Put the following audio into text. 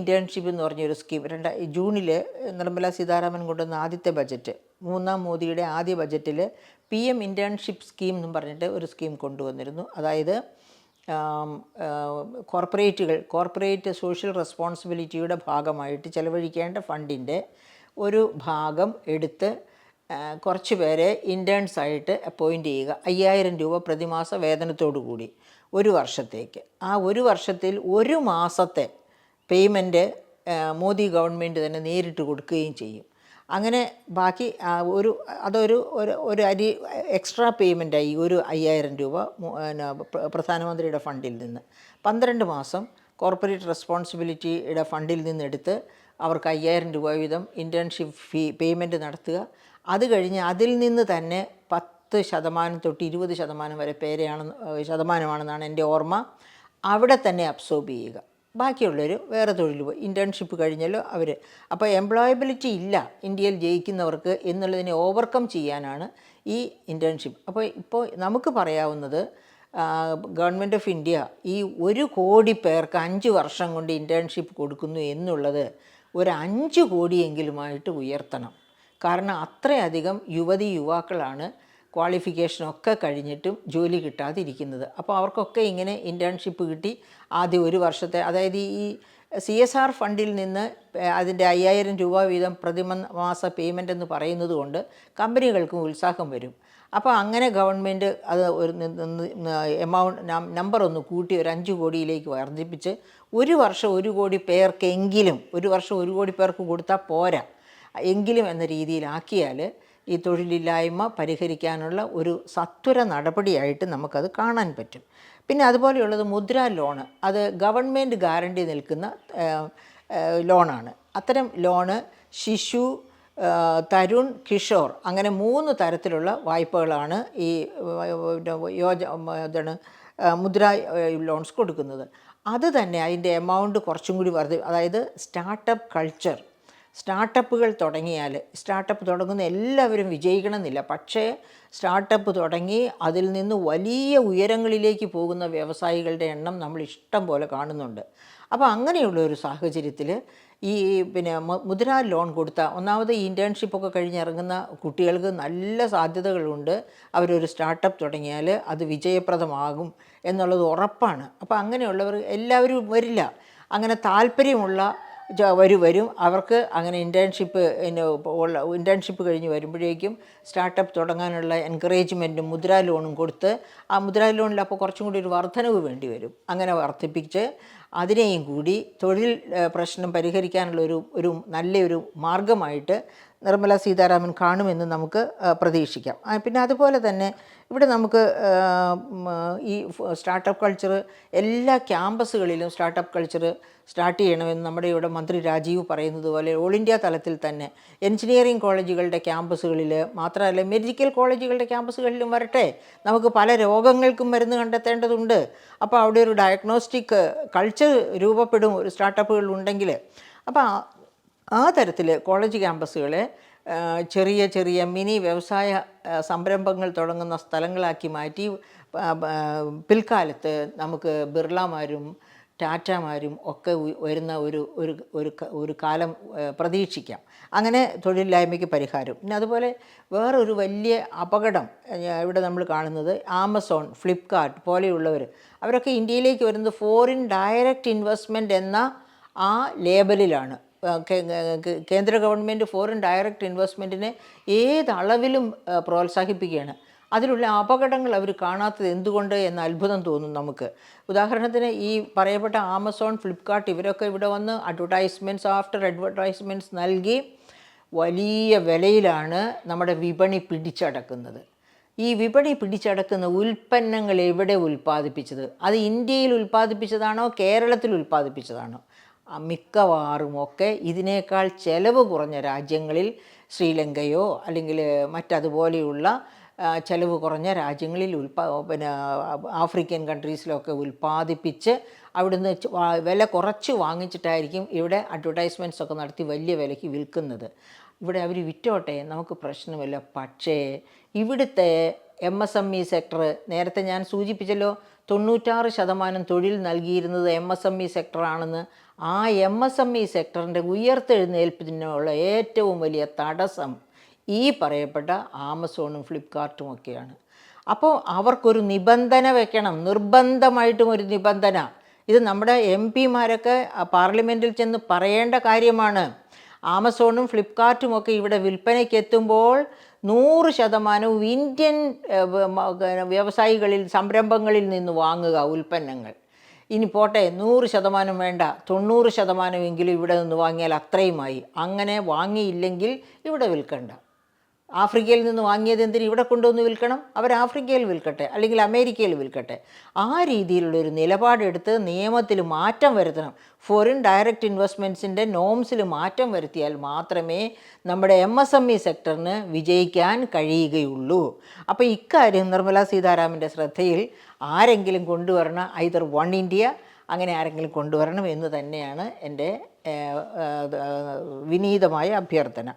Internship എന്ന് പറഞ്ഞൊരു scheme രണ്ട ജൂണിൽ നിർമ്മല സീതാരാമൻ കൊണ്ടുവന്ന ആദ്യത്തെ ബജറ്റ് മൂന്നാം മോദിയുടെ ആദ്യ ബജറ്റിൽ പി എം ഇന്റേൺഷിപ്പ് സ്കീം എന്നും പറഞ്ഞിട്ട് ഒരു സ്കീം കൊണ്ടുവന്നിരുന്നു. അതായത് കോർപ്പറേറ്റുകൾ കോർപ്പറേറ്റ് സോഷ്യൽ റെസ്പോൺസിബിലിറ്റിയുടെ ഭാഗമായിട്ട് ചെലവഴിക്കേണ്ട ഫണ്ടിന്റെ ഒരു ഭാഗം എടുത്ത് കുറച്ച് പേരെ ഇന്റേൺസ് ആയിട്ട് അപ്പോയിന്റ് ചെയ്യുക. അയ്യായിരം രൂപ പ്രതിമാസ വേതനത്തോടു കൂടി ഒരു വർഷത്തേക്ക്. ആ ഒരു വർഷത്തിൽ ഒരു മാസത്തെ പേയ്മെന്റ് മോദി ഗവൺമെന്റ് തന്നെ നേരിട്ട് കൊടുക്കുകയും ചെയ്യും. അങ്ങനെ ബാക്കി ഒരു അതൊരു ഒരു ഒരു അരി എക്സ്ട്രാ പേയ്മെന്റായി ഒരു അയ്യായിരം രൂപ പ്രധാനമന്ത്രിയുടെ ഫണ്ടിൽ നിന്ന്. പന്ത്രണ്ട് മാസം കോർപ്പറേറ്റ് റെസ്പോൺസിബിലിറ്റിയുടെ ഫണ്ടിൽ നിന്നെടുത്ത് അവർക്ക് അയ്യായിരം രൂപ വീതം ഇന്റേൺഷിപ്പ് ഫീ പേയ്മെന്റ് നടത്തുക. അത് കഴിഞ്ഞ് അതിൽ നിന്ന് തന്നെ പത്ത് ശതമാനം തൊട്ട് ഇരുപത് ശതമാനം വരെ പേരെയാണെന്ന് ശതമാനമാണെന്നാണ് എന്റെ ഓർമ്മ. അവിടെ തന്നെ അബ്സോർബ് ചെയ്യുക. ബാക്കിയുള്ളവർ വേറെ തൊഴിൽ പോയി. ഇന്റേൺഷിപ്പ് കഴിഞ്ഞല്ലോ അവർ അപ്പോൾ എംപ്ലോയബിലിറ്റി ഇല്ല. ഇന്ത്യയിൽ ജയിക്കുന്നവർക്ക് എന്നുള്ളതിനെ ഓവർകം ചെയ്യാനാണ് ഈ ഇന്റേൺഷിപ്പ് അപ്പോൾ ഇപ്പോൾ നമുക്ക് പറയാവുന്നത് ഗവൺമെന്റ് ഓഫ് ഇന്ത്യ ഈ ഒരു കോടി പേർക്ക് അഞ്ച് വർഷം കൊണ്ട് ഇന്റേൺഷിപ്പ് കൊടുക്കുന്നു എന്നുള്ളത് ഒരു അഞ്ച് കോടിയെങ്കിലുമായിട്ട് ഉയർത്തണം. കാരണം അത്രയധികം യുവതി യുവാക്കളാണ് ക്വാളിഫിക്കേഷനൊക്കെ കഴിഞ്ഞിട്ടും ജോലി കിട്ടാതിരിക്കുന്നത്. അപ്പോൾ അവർക്കൊക്കെ ഇങ്ങനെ ഇന്റേൺഷിപ്പ് കിട്ടി. ആദ്യം ഒരു വർഷത്തെ അതായത് ഈ സി എസ് ആർ ഫണ്ടിൽ നിന്ന് അതിന്റെ അയ്യായിരം രൂപ വീതം പ്രതിമാസ പേയ്മെന്റ് എന്ന് പറയുന്നത് കൊണ്ട് കമ്പനികൾക്കും ഉത്സാഹം വരും. അപ്പോൾ അങ്ങനെ ഗവൺമെന്റ് അത് ഒരു എമൗണ്ട് നമ്പർ ഒന്ന് കൂട്ടി ഒരു അഞ്ച് കോടിയിലേക്ക് വർദ്ധിപ്പിച്ച് ഒരു വർഷം ഒരു കോടി പേർക്കെങ്കിലും ഒരു വർഷം ഒരു കോടി പേർക്ക് കൊടുത്താൽ പോരാ. എങ്കിലും എന്ന രീതിയിലാക്കിയാൽ ഈ തൊഴിലില്ലായ്മ പരിഹരിക്കാനുള്ള ഒരു സത്വര നടപടിയായിട്ട് നമുക്കത് കാണാൻ പറ്റും. പിന്നെ അതുപോലെയുള്ളത് മുദ്രാ ലോണ്. അത് ഗവൺമെന്റ് ഗ്യാരണ്ടി നിൽക്കുന്ന ലോണാണ്. അത്തരം ലോണ് ശിശു തരുൺ കിഷോർ അങ്ങനെ മൂന്ന് തരത്തിലുള്ള വായ്പകളാണ് ഈ യോജ ഇതാണ് മുദ്ര ലോൺസ് കൊടുക്കുന്നത്. അത് തന്നെ അതിന്റെ എമൗണ്ട് കുറച്ചും കൂടി വർദ്ധി അതായത് സ്റ്റാർട്ടപ്പ് കൾച്ചർ സ്റ്റാർട്ടപ്പുകൾ തുടങ്ങിയാൽ സ്റ്റാർട്ടപ്പ് തുടങ്ങുന്ന എല്ലാവരും വിജയിക്കണമെന്നില്ല. പക്ഷേ സ്റ്റാർട്ടപ്പ് തുടങ്ങി അതിൽ നിന്ന് വലിയ ഉയരങ്ങളിലേക്ക് പോകുന്ന വ്യവസായികളുടെ എണ്ണം നമ്മൾ ഇഷ്ടം പോലെ കാണുന്നുണ്ട്. അപ്പോൾ അങ്ങനെയുള്ള ഒരു സാഹചര്യത്തിൽ ഈ പിന്നെ മുദ്രാ ലോൺ കൊടുത്ത ഒന്നാമത് ഇന്റേൺഷിപ്പൊക്കെ കഴിഞ്ഞിറങ്ങുന്ന കുട്ടികൾക്ക് നല്ല സാധ്യതകളുണ്ട്. അവരൊരു സ്റ്റാർട്ടപ്പ് തുടങ്ങിയാൽ അത് വിജയപ്രദമാകും എന്നുള്ളത് ഉറപ്പാണ്. അപ്പോൾ അങ്ങനെയുള്ളവർ എല്ലാവരും വരില്ല. അങ്ങനെ താല്പര്യമുള്ള ജ- വരു അവർക്ക് അങ്ങനെ ഇന്റേൺഷിപ്പ് ഉള്ള ഇന്റേൺഷിപ്പ് കഴിഞ്ഞ് വരുമ്പോഴേക്കും സ്റ്റാർട്ടപ്പ് തുടങ്ങാനുള്ള എൻകറേജ്മെന്റും മുദ്രാ ലോണും കൊടുത്ത് ആ മുദ്രാ ലോണിൽ അപ്പോൾ കുറച്ചും കൂടി ഒരു വർധനവ് വേണ്ടി വരും. അങ്ങനെ വർദ്ധിപ്പിച്ച് അതിനെയും കൂടി തൊഴിൽ പ്രശ്നം പരിഹരിക്കാനുള്ള ഒരു ഒരു നല്ലൊരു മാർഗമായിട്ട് നിർമ്മല സീതാരാമൻ കാണുമെന്ന് നമുക്ക് പ്രതീക്ഷിക്കാം. പിന്നെ അതുപോലെ തന്നെ ഇവിടെ നമുക്ക് ഈ സ്റ്റാർട്ടപ്പ് കൾച്ചർ എല്ലാ ക്യാമ്പസുകളിലും സ്റ്റാർട്ടപ്പ് കൾച്ചർ സ്റ്റാർട്ട് ചെയ്യണമെന്ന് നമ്മുടെ ഇവിടെ മന്ത്രി രാജീവ് പറയുന്നത് പോലെ ഓൾ ഇന്ത്യ തലത്തിൽ തന്നെ എഞ്ചിനീയറിംഗ് കോളേജുകളുടെ ക്യാമ്പസുകളിൽ മാത്രമല്ല മെഡിക്കൽ കോളേജുകളുടെ ക്യാമ്പസുകളിലും വരട്ടെ. നമുക്ക് പല രോഗങ്ങൾക്കും മരുന്ന് കണ്ടെത്തേണ്ടതുണ്ട്. അപ്പോൾ അവിടെ ഒരു ഡയഗ്നോസ്റ്റിക് കൾച്ചർ രൂപപ്പെടും ഒരു സ്റ്റാർട്ടപ്പുകൾ ഉണ്ടെങ്കിൽ അപ്പോൾ ആ- തരത്തിൽ കോളേജ് ക്യാമ്പസുകളെ ചെറിയ ചെറിയ മിനി വ്യവസായ സംരംഭങ്ങൾ തുടങ്ങുന്ന സ്ഥലങ്ങളാക്കി മാറ്റി പിൽക്കാലത്ത് നമുക്ക് ബിർളമാരും ടാറ്റമാരും ഒക്കെ വരുന്ന ഒരു ഒരു ഒരു ഒരു കാലം പ്രതീക്ഷിക്കാം. അങ്ങനെ തൊഴിലില്ലായ്മയ്ക്ക് പരിഹാരം. പിന്നെ അതുപോലെ വേറൊരു വലിയ അപകടം ഇവിടെ നമ്മൾ കാണുന്നത് ആമസോൺ ഫ്ലിപ്കാർട്ട് പോലെയുള്ളവർ അവരൊക്കെ ഇന്ത്യയിലേക്ക് വരുന്നത് ഫോറിൻ ഡയറക്റ്റ് ഇൻവെസ്റ്റ്മെന്റ് എന്ന ആ ലേബലിലാണ്. കേന്ദ്ര ഗവൺമെന്റ് ഫോറിൻ ഡയറക്റ്റ് ഇൻവെസ്റ്റ്മെന്റിനെ ഏത് അളവിലും പ്രോത്സാഹിപ്പിക്കുകയാണ്. അതിലുള്ള അപകടങ്ങൾ അവർ കാണാത്തത് എന്തുകൊണ്ട് എന്ന അത്ഭുതം തോന്നും നമുക്ക്. ഉദാഹരണത്തിന് ഈ പറയപ്പെട്ട ആമസോൺ ഫ്ലിപ്കാർട്ട് ഇവരൊക്കെ ഇവിടെ വന്ന് അഡ്വർടൈസ്മെന്റ്സ് ആഫ്റ്റർ അഡ്വർടൈസ്മെന്റ്സ് നൽകി വലിയ വിലയിലാണ് നമ്മുടെ വിപണി പിടിച്ചടക്കുന്നത്. ഈ വിപണി പിടിച്ചടക്കുന്ന ഉൽപ്പന്നങ്ങൾ എവിടെ ഉൽപ്പാദിപ്പിച്ചത്? അത് ഇന്ത്യയിൽ ഉൽപ്പാദിപ്പിച്ചതാണോ? കേരളത്തിൽ ഉൽപ്പാദിപ്പിച്ചതാണോ? മിക്കവാറും ഒക്കെ ഇതിനേക്കാൾ ചെലവ് കുറഞ്ഞ രാജ്യങ്ങളിൽ ശ്രീലങ്കയോ അല്ലെങ്കിൽ മറ്റതുപോലെയുള്ള ചെലവ് കുറഞ്ഞ രാജ്യങ്ങളിൽ ഉൽപാ പിന്നെ ആഫ്രിക്കൻ കൺട്രീസിലൊക്കെ ഉൽപ്പാദിപ്പിച്ച് അവിടുന്ന് വില കുറച്ച് വാങ്ങിച്ചിട്ടായിരിക്കും ഇവിടെ അഡ്വർടൈസ്മെന്റ്സ് ഒക്കെ നടത്തി വലിയ വിലയ്ക്ക് വിൽക്കുന്നത്. ഇവിടെ അവർ വിറ്റോട്ടെ നമുക്ക് പ്രശ്നമില്ല. പക്ഷേ ഇവിടുത്തെ M S M E sector. നേരത്തെ ഞാൻ സൂചിപ്പിച്ചല്ലോ തൊണ്ണൂറ്റാറ് ശതമാനം തൊഴിൽ നൽകിയിരുന്നത് എം എസ് എം ഇ സെക്ടറാണെന്ന് ആ എം എസ് എം ഇ സെക്ടറിന്റെ ഉയർത്തെഴുന്നേൽപ്പിനുള്ള ഏറ്റവും വലിയ തടസ്സം ഈ പറയപ്പെട്ട ആമസോണും ഫ്ലിപ്കാർട്ടും ഒക്കെയാണ്. അപ്പോൾ അവർക്കൊരു നിബന്ധന വെക്കണം നിർബന്ധമായിട്ടും ഒരു നിബന്ധന. ഇത് നമ്മുടെ എം പിമാരൊക്കെ പാർലമെന്റിൽ ചെന്ന് പറയേണ്ട കാര്യമാണ്. ആമസോണും ഫ്ലിപ്കാർട്ടും ഒക്കെ ഇവിടെ വിൽപ്പനയ്ക്ക് എത്തുമ്പോൾ നൂറ് ശതമാനവും ഇന്ത്യൻ വ്യവസായികളിൽ സംരംഭങ്ങളിൽ നിന്ന് വാങ്ങുക ഉൽപ്പന്നങ്ങൾ. ഇനി പോട്ടെ നൂറ് ശതമാനം വേണ്ട തൊണ്ണൂറ് ശതമാനമെങ്കിലും ഇവിടെ നിന്ന് വാങ്ങിയാൽ അത്രയുമായി. അങ്ങനെ വാങ്ങിയില്ലെങ്കിൽ ഇവിടെ വിൽക്കണ്ട. ആഫ്രിക്കയിൽ നിന്ന് വാങ്ങിയത് എന്തിന്? ഇവിടെ കൊണ്ടുവന്ന് വിൽക്കണം. അവർ ആഫ്രിക്കയിൽ വിൽക്കട്ടെ. അല്ലെങ്കിൽ അമേരിക്കയിൽ വിൽക്കട്ടെ. ആ രീതിയിലുള്ള ഒരു നിലപാടെടുത്ത് നിയമത്തിൽ മാറ്റം വരുത്തണം. ഫോറിൻ ഡയറക്റ്റ് ഇൻവെസ്റ്റ്മെന്റ്സിന്റെ നോംസിൽ മാറ്റം വരുത്തിയാൽ മാത്രമേ നമ്മുടെ എം എസ് എം ഇ സെക്ടറിന് വിജയിക്കാൻ കഴിയുകയുള്ളൂ. അപ്പോൾ ഇക്കാര്യം നിർമ്മല സീതാരാമന്റെ ശ്രദ്ധയിൽ ആരെങ്കിലും കൊണ്ടുവരണം. ഐതർ വൺ ഇന്ത്യ അങ്ങനെ ആരെങ്കിലും കൊണ്ടുവരണം എന്ന് തന്നെയാണ് എന്റെ വിനീതമായ അഭ്യർത്ഥന.